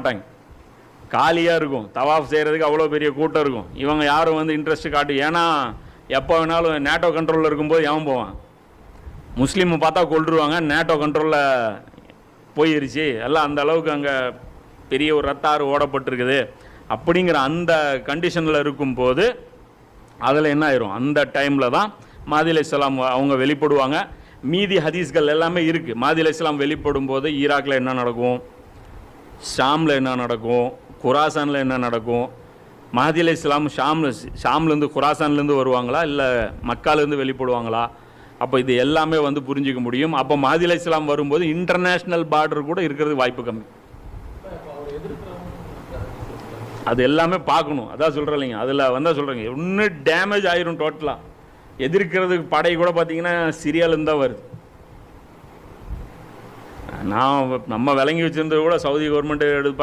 மாட்டாங்க. காலியாக இருக்கும். தவாஃப் செய்கிறதுக்கு அவ்வளோ பெரிய கூட்டம் இருக்கும். இவங்க யாரும் வந்து இன்ட்ரெஸ்ட் காட்டு ஏன்னா எப்போ வேணாலும் நேட்டோ கண்ட்ரோலில் இருக்கும்போது எவன் போவான்? முஸ்லீம் பார்த்தா கொள்ருவாங்க நேட்டோ கண்ட்ரோலில் போயிருச்சு. எல்லாம் அந்த அளவுக்கு அங்கே பெரிய ஒரு ரத்த ஆறு ஓடப்பட்டிருக்குது. அப்படிங்கிற அந்த கண்டிஷனில் இருக்கும்போது அதில் என்ன ஆயிரும்? அந்த டைமில் தான் மாதி இஸ்லாம் அவங்க வெளிப்படுவாங்க. மீதி ஹதீஸ்கள் எல்லாமே இருக்குது மாதி இஸ்லாம் வெளிப்படும் போது ஈராக்கில் என்ன நடக்கும்? ஷாமில் என்ன நடக்கும்? குராசானில் என்ன நடக்கும்? மஹதி அலி இஸ்லாம் ஷாமில் ஷாம்லேருந்து குராசான்லேருந்து வருவாங்களா? இல்லை மக்காலேருந்து வெளிப்படுவாங்களா? அப்போ இது எல்லாமே வந்து புரிஞ்சிக்க முடியும். அப்போ மஹதி அலி இஸ்லாம் வரும்போது இன்டர்நேஷ்னல் பார்டர் கூட இருக்கிறது வாய்ப்பு கம்மி. அது எல்லாமே பார்க்கணும். அதான் சொல்கிறேன் இல்லைங்க அதில் வந்தால் சொல்கிறேங்க இன்னும் டேமேஜ் ஆயிரும் டோட்டலாக எதிர்க்கிறதுக்கு படை கூட பார்த்தீங்கன்னா சிரியாலேருந்து தான் வருது. நான் நம்ம விளங்கி வச்சுருந்தது கூட சவுதி கவர்மெண்ட் எடுப்பாங்க.